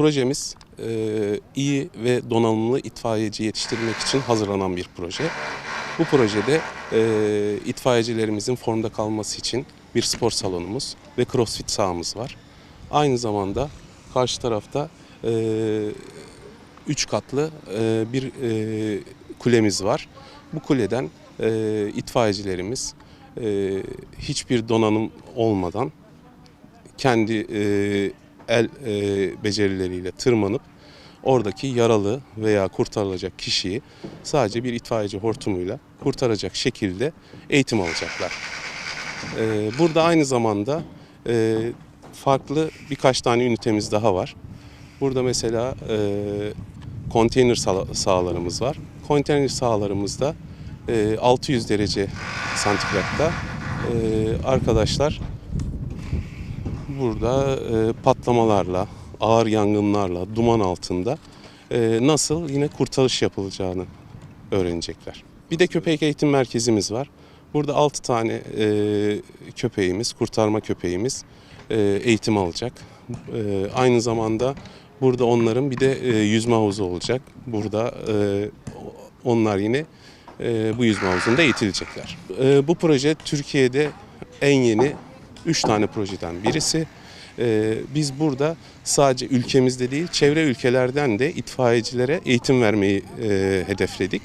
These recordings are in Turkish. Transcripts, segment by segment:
projemiz e, iyi ve donanımlı itfaiyeci yetiştirmek için hazırlanan bir proje. Bu projede e, itfaiyecilerimizin formda kalması için bir spor salonumuz ve crossfit sahamız var. Aynı zamanda karşı tarafta e, üç katlı bir kulemiz var. Bu kuleden itfaiyecilerimiz hiçbir donanım olmadan kendi e, el e, becerileriyle tırmanıp oradaki yaralı veya kurtarılacak kişiyi sadece bir itfaiyeci hortumuyla kurtaracak şekilde eğitim alacaklar. E, burada aynı zamanda e, farklı birkaç tane ünitemiz daha var. Burada mesela e, konteyner sah- sahalarımız var. Konteyner sahalarımızda e, 600 derece santigratta e, arkadaşlar burada e, patlamalarla, ağır yangınlarla, duman altında e, nasıl yine kurtarış yapılacağını öğrenecekler. Bir de köpek eğitim merkezimiz var. Burada 6 tane e, köpeğimiz, kurtarma köpeğimiz e, eğitim alacak. E, aynı zamanda burada onların bir de e, yüzme havuzu olacak. Burada e, onlar yine e, bu yüzme havuzunda eğitilecekler. E, bu proje Türkiye'de en yeni 3 tane projeden birisi. E, biz burada sadece ülkemizde değil çevre ülkelerden de itfaiyecilere eğitim vermeyi e, hedefledik.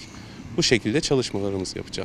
Bu şekilde çalışmalarımızı yapacağız.